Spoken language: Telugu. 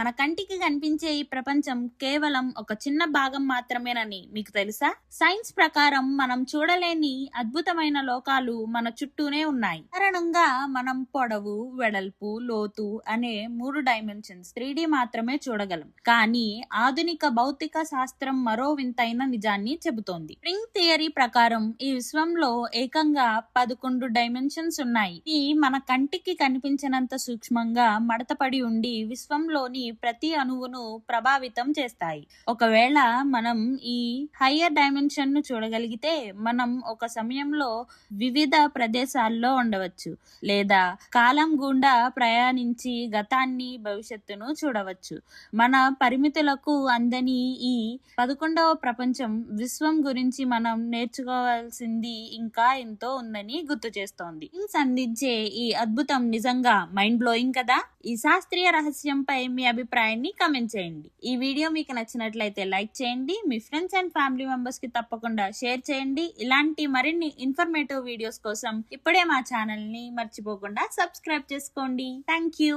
మన కంటికి కనిపించే ఈ ప్రపంచం కేవలం ఒక చిన్న భాగం మాత్రమేనని మీకు తెలుసా? సైన్స్ ప్రకారం మనం చూడలేని అద్భుతమైన లోకాలు మన చుట్టూనే ఉన్నాయి. కారణంగా మనం పొడవు వెడల్పు లోతు అనే మూడు డైమెన్షన్స్ త్రీ మాత్రమే చూడగలం. కానీ ఆధునిక భౌతిక శాస్త్రం మరో వింతైన నిజాన్ని చెబుతోంది. స్ప్రింగ్ థియరీ ప్రకారం ఈ విశ్వంలో ఏకంగా పదకొండు డైమెన్షన్స్ ఉన్నాయి. ఇది మన కంటికి కనిపించినంత సూక్ష్మంగా మడతపడి ఉండి విశ్వంలోని ప్రతి అణువును ప్రభావితం చేస్తాయి. ఒకవేళ మనం ఈ హయ్యర్ డైమెన్షన్ను చూడగలిగితే మనం ఒక సమయంలో వివిధ ప్రదేశాల్లో ఉండవచ్చు లేదా కాలం గుండా ప్రయాణించి గతాన్ని భవిష్యత్తును చూడవచ్చు. మన పరిమితులకు అందని ఈ పదకొండవ ప్రపంచం విశ్వం గురించి మనం నేర్చుకోవాల్సింది ఇంకా ఎంతో ఉందని గుర్తు చేస్తోంది. అందించే ఈ అద్భుతం నిజంగా మైండ్ బ్లోయింగ్ కదా? ఈ శాస్త్రీయ రహస్యంపై మీ అభిప్రాయాన్ని కమెంట్ చేయండి. ఈ వీడియో మీకు నచ్చినట్లయితే లైక్ చేయండి. మీ ఫ్రెండ్స్ అండ్ ఫ్యామిలీ మెంబర్స్కి తప్పకుండా షేర్ చేయండి. ఇలాంటి మరిన్ని ఇన్ఫర్మేటివ్ వీడియోస్ కోసం ఇప్పుడే మా ఛానల్ని మర్చిపోకుండా సబ్స్క్రైబ్ చేసుకోండి. Thank you